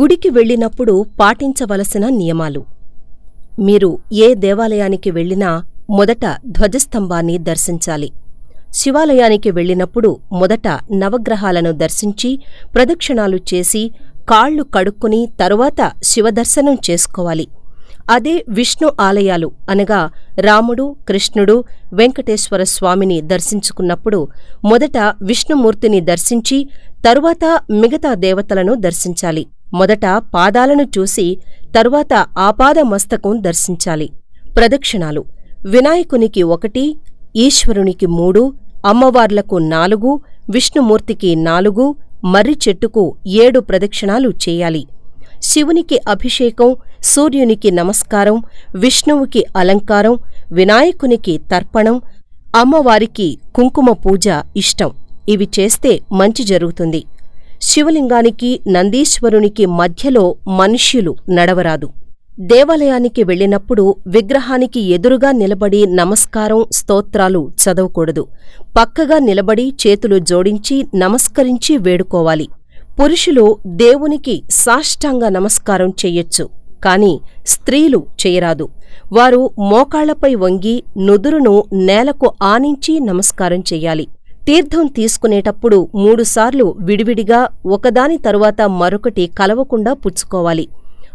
గుడికి వెళ్ళినప్పుడు పాటించవలసిన నియమాలు. మీరు ఏ దేవాలయానికి వెళ్ళినా మొదట ధ్వజస్తంభాన్ని దర్శించాలి. శివాలయానికి వెళ్ళినప్పుడు మొదట నవగ్రహాలను దర్శించి ప్రదక్షిణాలు చేసి కాళ్ళు కడుక్కుని తరువాత శివదర్శనం చేసుకోవాలి. అదే విష్ణు ఆలయాలు అనగా రాముడు కృష్ణుడు వెంకటేశ్వర స్వామిని దర్శించుకున్నప్పుడు మొదట విష్ణుమూర్తిని దర్శించి తరువాత మిగతా దేవతలను దర్శించాలి. మొదట పాదాలను చూసి తరువాత ఆపాదమస్తకం దర్శించాలి. ప్రదక్షిణాలు. వినాయకునికి ఒకటి ఈశ్వరునికి మూడు అమ్మవార్లకు నాలుగు విష్ణుమూర్తికి నాలుగు మర్రి చెట్టుకు ఏడు ప్రదక్షిణాలు చేయాలి. శివునికి అభిషేకం సూర్యునికి నమస్కారం విష్ణువుకి అలంకారం వినాయకునికి తర్పణం అమ్మవారికి కుంకుమ పూజ ఇష్టం. ఇవి చేస్తే మంచి జరుగుతుంది. శివలింగానికి నందీశ్వరునికి మధ్యలో మనుష్యులు నడవరాదు. దేవాలయానికి వెళ్ళినప్పుడు విగ్రహానికి ఎదురుగా నిలబడి నమస్కారం స్తోత్రాలు చదవకూడదు. పక్కగా నిలబడి చేతులు జోడించి నమస్కరించి వేడుకోవాలి. పురుషులు దేవునికి సాష్టాంగ నమస్కారం చెయ్యొచ్చు కాని స్త్రీలు చేయరాదు. వారు మోకాళ్ళపై వంగి నుదురును నేలకు ఆనించి నమస్కారం చెయ్యాలి తీర్థం తీసుకునేటప్పుడు మూడుసార్లు విడివిడిగా ఒకదాని తరువాత మరొకటి కలవకుండా పుచ్చుకోవాలి.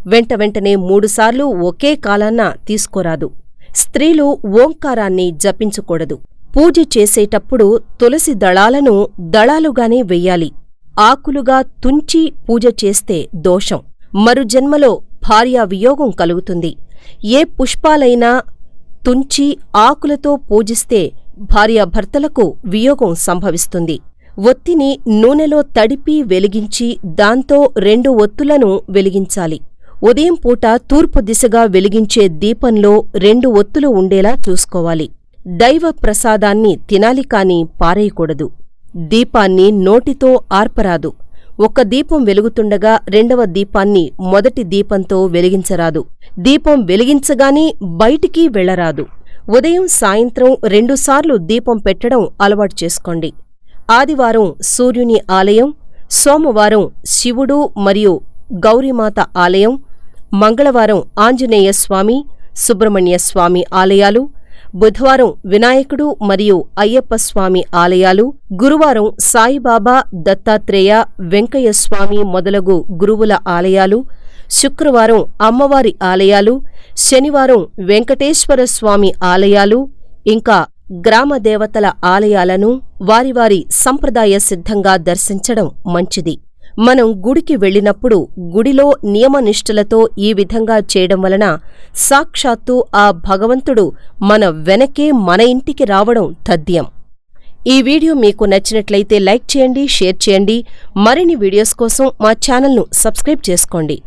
వెంట వెంటనే మూడుసార్లు ఒకే కాలాన తీసుకోరాదు. స్త్రీలు ఓంకారాన్ని జపించకూడదు. పూజ చేసేటప్పుడు తులసి దళాలను దళాలుగానే వెయ్యాలి. ఆకులుగా తుంచి పూజ చేస్తే దోషం. మరు జన్మలో భార్యా వియోగం కలుగుతుంది. ఏ పుష్పాలైనా తుంచి ఆకులతో పూజిస్తే భార్యాభర్తలకు వియోగం సంభవిస్తుంది. ఒత్తిని నూనెలో తడిపి వెలిగించి దాంతో రెండు ఒత్తులను వెలిగించాలి. ఉదయం పూట తూర్పు దిశగా వెలిగించే దీపంలో రెండు ఒత్తులు ఉండేలా చూసుకోవాలి. దైవ ప్రసాదాన్ని తినాలి కాని పారేయకూడదు. దీపాన్ని నోటితో ఆర్పరాదు. ఒక దీపం వెలుగుతుండగా రెండవ దీపాన్ని మొదటి దీపంతో వెలిగించరాదు. దీపం వెలిగించగానే బయటికి వెళ్ళరాదు ఉదయం సాయంత్రం రెండుసార్లు దీపం పెట్టడం అలవాటు చేసుకోండి. ఆదివారం సూర్యుని ఆలయం సోమవారం శివుడు మరియు గౌరీమాత ఆలయం మంగళవారం ఆంజనేయ స్వామి సుబ్రహ్మణ్య స్వామి ఆలయాలు బుధవారం వినాయకుడు మరియు అయ్యప్ప స్వామి ఆలయాలు గురువారం సాయిబాబా దత్తాత్రేయ వెంకయ్య స్వామి మొదలగు గురువుల ఆలయాలు శుక్రవారం అమ్మవారి ఆలయాలు శనివారం వెంకటేశ్వర స్వామి ఆలయాలు ఇంకా గ్రామ దేవతల ఆలయాలను వారి వారి సంప్రదాయ సిద్ధంగా దర్శించడం మంచిది. మనం గుడికి వెళ్ళినప్పుడు గుడిలో నియమనిష్టలతో ఈ విధంగా చేయడం వలన సాక్షాత్తు ఆ భగవంతుడు మన వెనకే మన ఇంటికి రావడం తథ్యం. ఈ వీడియో మీకు నచ్చినట్లయితే లైక్ చేయండి షేర్ చేయండి. మరిన్ని వీడియోస్ కోసం మా ఛానల్ను సబ్స్క్రైబ్ చేసుకోండి.